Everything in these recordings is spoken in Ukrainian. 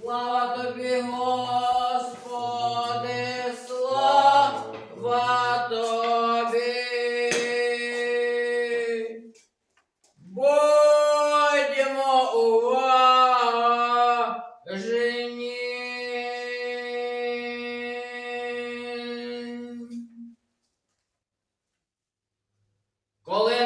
Слава тобі, Господи, слава тобі. Будьмо уважні. Коли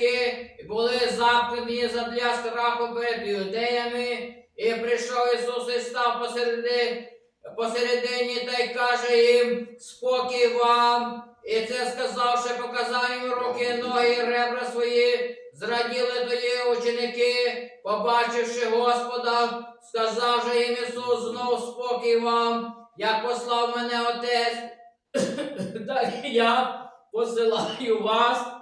зійшлись ученики, і були замкнені задля страху перед юдеями, і прийшов Ісус і став посереди, посередині та й каже їм спокій вам. І це сказавши, показав їм руки, ноги ребра свої. Зраділи тоді ученики, побачивши Господа, сказав же їм Ісус знов спокій вам, як послав мене Отець, так я посилаю вас.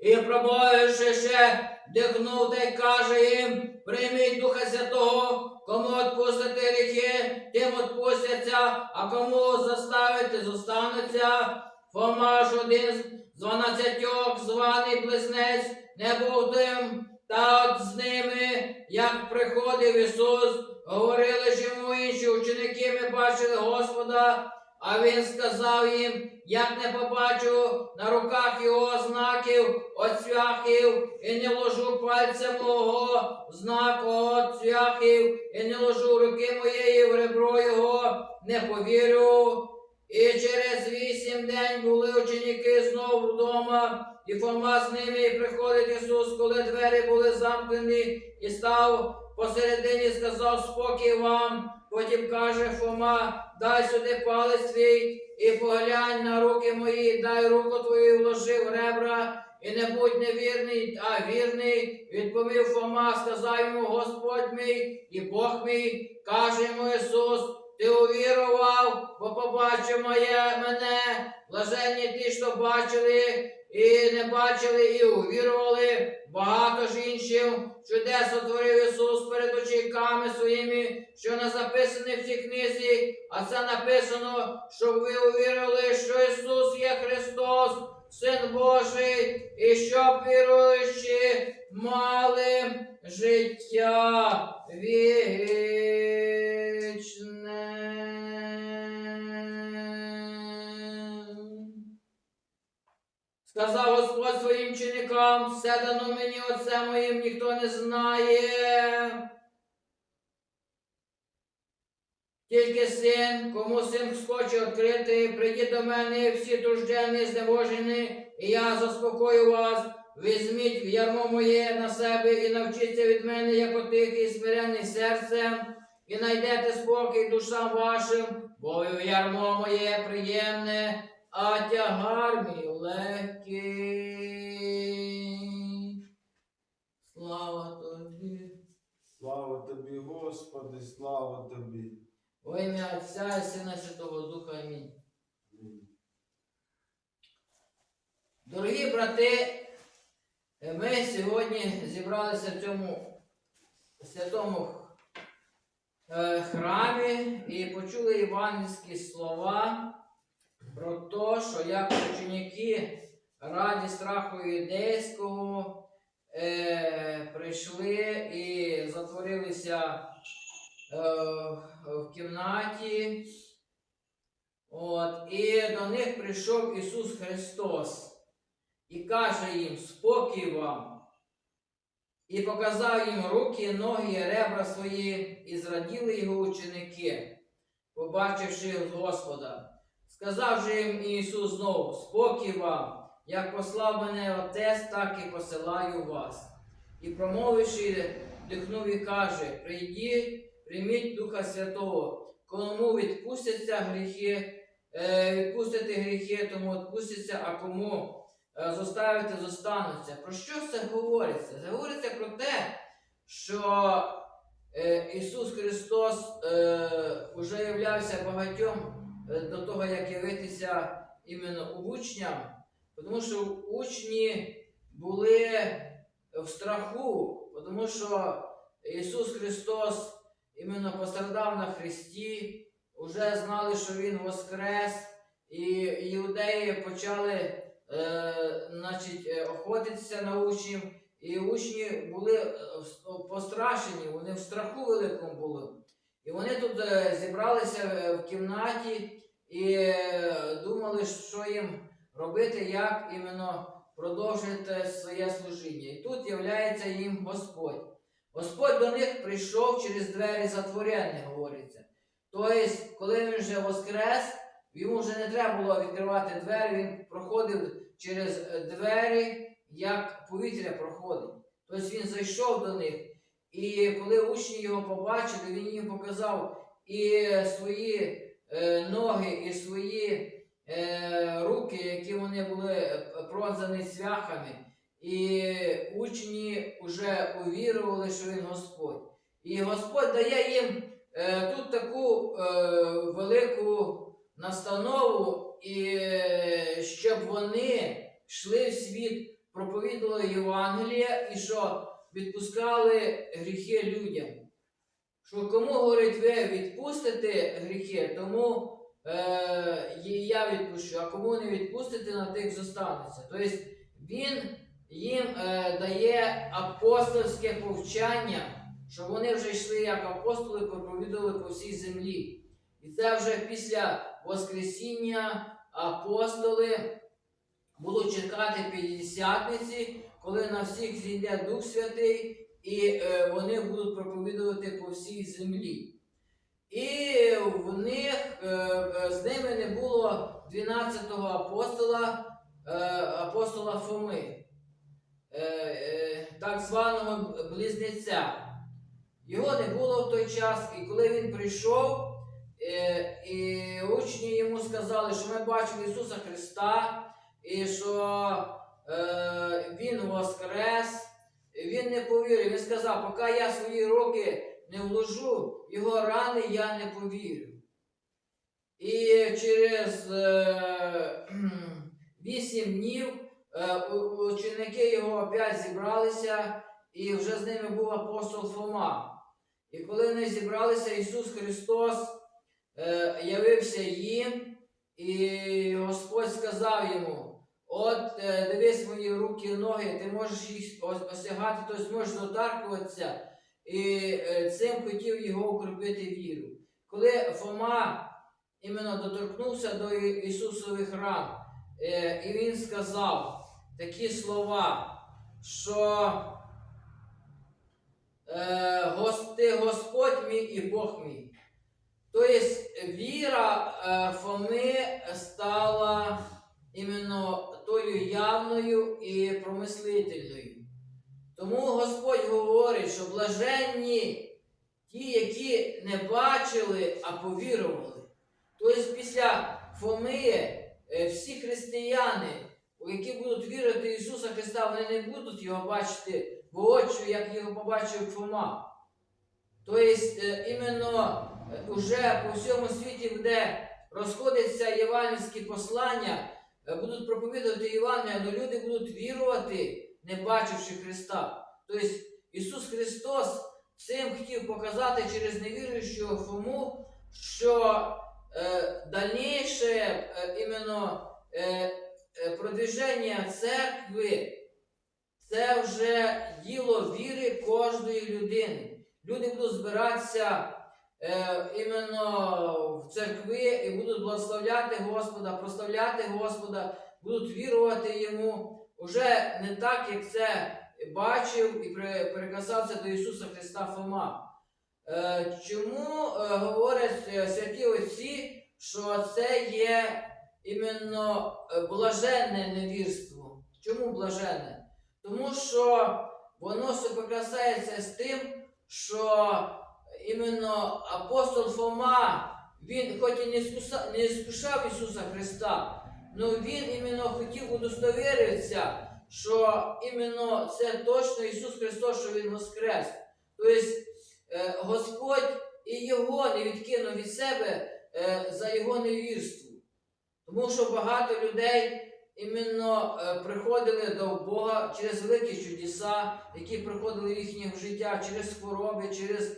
І промовивши ще, дихнув та й каже їм, прийміть Духа Святого, кому відпустите гріхи, тим відпустяться, а кому заставити, зостануться. Фома ж один з дванадцятьох, званий близнець, не був тим, та от з ними, як приходив Ісус, говорили ж йому інші ученики, ми бачили Господа, а Він сказав їм, як не побачу на руках його знаків, оцвяхів, і не вложу пальця мого знак оцвяхів, і не вложу руки моєї в ребро його, не повірю. І через вісім день були ученики знову вдома, і Фома з ними, і приходить Ісус, коли двері були замкнені, і став посередині, сказав спокій вам. Потім каже Фома, дай сюди палець твій, і поглянь на руки мої, дай руку твою вложи в ребра, і не будь невірний, а вірний. Відповів Фома, сказав йому Господь мій і Бог мій, каже йому Ісус. Ти увірував, бо побачив моє мене, блаженні ті, що бачили і не бачили, і увірували. Багато ж інших чудес отворив Ісус перед очіками своїми, що не записані в цій книзі, а це написано, щоб ви увірували, що Ісус є Христос, Син Божий, і щоб віруючи мали життя вічне. Сказав Господь своїм чинникам, все дано мені отце моїм ніхто не знає. Тільки син, кому син схоче відкрити, прийдіть до мене всі туждені, зневожені, і я заспокою вас. Візьміть в ярмо моє на себе і навчіться від мене, як отихий і смиренний серцем, і найдете спокій душам вашим, бо в ярмо моє приємне, а тягар мій легкий. Слава тобі. Слава тобі, Господи, слава тобі. Во ім'я Отця і Сина Святого Духа. Амінь. Дорогі брати, е, ми сьогодні зібралися в цьому святому е, храмі і почули євангельські слова про те, що як ученики раді страху юдейського е, прийшли і затворилися в кімнаті. От, і до них прийшов Ісус Христос і каже їм спокій вам. І показав їм руки, ноги, ребра свої, і зраділи його ученики, побачивши Господа. Сказав же їм Ісус знову, спокій вам, як послав мене Отець, так і посилаю вас. І промовивши, дихнув і каже: Прийдіть, прийміть Духа Святого, кому відпустяться гріхи, е, відпустите гріхи, тому відпустяться, а кому е, зоставите, зостануться. Про що це говориться? Це говориться про те, що е, Ісус Христос е, уже являвся багатьом до того, як явитися іменно учням, тому що учні були в страху, тому що Ісус Христос іменно пострадав на Христі, вже знали, що Він воскрес, і іудеї почали е, значить, е, охотитися на учнів. І учні були е, пострашені, вони в страху великому були. І вони тут е, зібралися в кімнаті і думали, що їм робити, як іменно продовжити своє служіння. І тут являється їм Господь. Господь до них прийшов через двері затворені, говориться. Тобто, коли він вже воскрес, йому вже не треба було відкривати двері, він проходив через е, двері, як повітря проходить. Тобто він зайшов до них. І коли учні його побачили, він їм показав і свої е, ноги, і свої е, руки, які вони були е, пронзані цвяхами. І учні вже увірували, що він Господь. І Господь дає їм е, тут таку е, велику настанову, і е, щоб вони йшли в світ, проповідували Євангеліє і що відпускали гріхи людям. Що кому говорить, ви відпустите гріхи, тому е, я відпущу, а кому не відпустите, на тих зостанеться. Тобто він їм е, дає апостольське повчання, що вони вже йшли як апостоли, проповідували по всій землі. І це вже після Воскресіння апостоли будуть чекати п'ятдесятниці, коли на всіх зійде Дух Святий, і е, вони будуть проповідувати по всій землі. І в них е, е, з ними не було 12-го апостола, апостола Фоми, так званого близнеця. Його не було в той час, і коли він прийшов, е, і учні йому сказали, що ми бачили Ісуса Христа, і що е, Він воскрес, він не повірив. Він сказав, поки я свої руки не вложу, його рани я не повірю. І через е, вісім днів ученики його опять зібралися, і вже з ними був апостол Фома. І коли вони зібралися, Ісус Христос е, явився їм, і Господь сказав йому: От е, дивись мої руки і ноги, ти можеш їх осягати, тобто можеш доторкуватися, і е, цим хотів його укріпити віру. Коли Фома іменно доторкнувся до Ісусових ран, е, і він сказав такі слова, що е, ти Господь мій і Бог мій. Тобто віра е, Фоми стала іменно тою явною і промислительною. Тому Господь говорить, що блаженні ті, які не бачили, а повірували. Тобто після Фоми е, всі християни, які будуть вірити Ісуса Христа, вони не будуть його бачити воочию, як його побачив Фома. Тобто, е, іменно е, уже по всьому світі, де розходяться євангельські послання, е, будуть проповідувати Євангелія, але люди будуть вірувати, не бачивши Христа. Тобто Ісус Христос цим хотів показати через невіруючого Фому, що е, дальніше е, іменно е, е, продвіження церкви це вже діло віри кожної людини. Люди будуть збиратися е, іменно в церкви і будуть благословляти Господа, прославляти Господа, будуть вірувати Йому уже не так, як це бачив і прикасався до Ісуса Христа Фома. Е, чому е, говорять е, святі отці, що це є іменно е, блаженне невірство? Чому блаженне? Тому що воно соприкасається з тим, що іменно апостол Фома, він хоч і не, скуса, не скушав Ісуса Христа, але він іменно хотів удостовіритися, що іменно це точно Ісус Христос, що Він воскрес. Тобто е, Господь і його не відкинув від себе е, за його невірство. Тому що багато людей іменно е, приходили до Бога через великі чудеса, які приходили в їхнє життя, через хвороби, через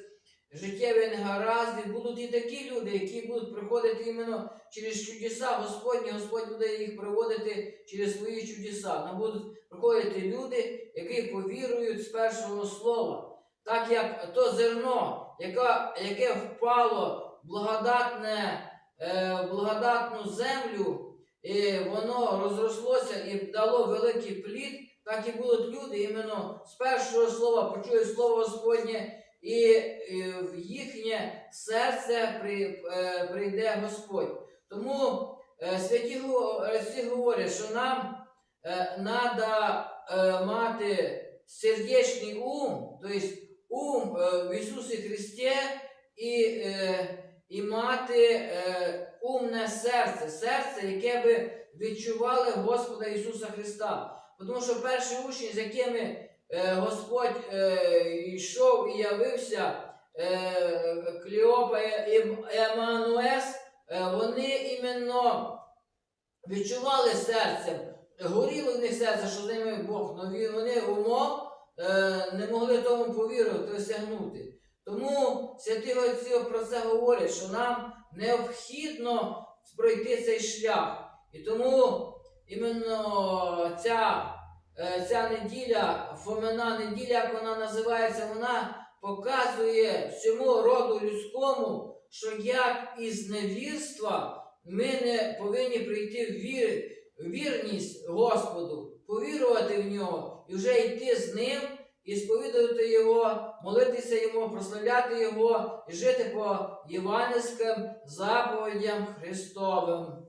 життєві негаразди, будуть і такі люди, які будуть приходити іменно через чудеса Господні, Господь буде їх приводити через свої чудеса. Нам будуть приходити люди, які повірують з першого слова. Так як то зерно, яке, яке впало в благодатне, е, благодатну землю, і воно розрослося і дало великий плід, так і будуть люди іменно з першого слова почують слово Господнє, і, в їхнє серце е, прийде Господь. Тому е, святі, е, говорять, що нам треба мати сердечний ум, тобто ум в Ісусі Христі і, і мати умне серце, серце, яке би відчували Господа Ісуса Христа. Тому що перші учні, з якими е, Господь е, йшов і явився, е, Кліопа і Емануес, е, вони іменно відчували серцем, горіло в них серце, що з ними Бог, але вони умом не могли тому повірувати, осягнути. Тому святі отці про це говорять, що нам необхідно пройти цей шлях. І тому іменно ця, е, ця неділя, Фомина неділя, як вона називається, вона показує всьому роду людському, що як із невірства ми не повинні прийти в вір, вірність Господу, повірувати в нього і вже йти з ним і сповідувати Його, молитися Йому, прославляти Його і жити по євангельським заповідям Христовим.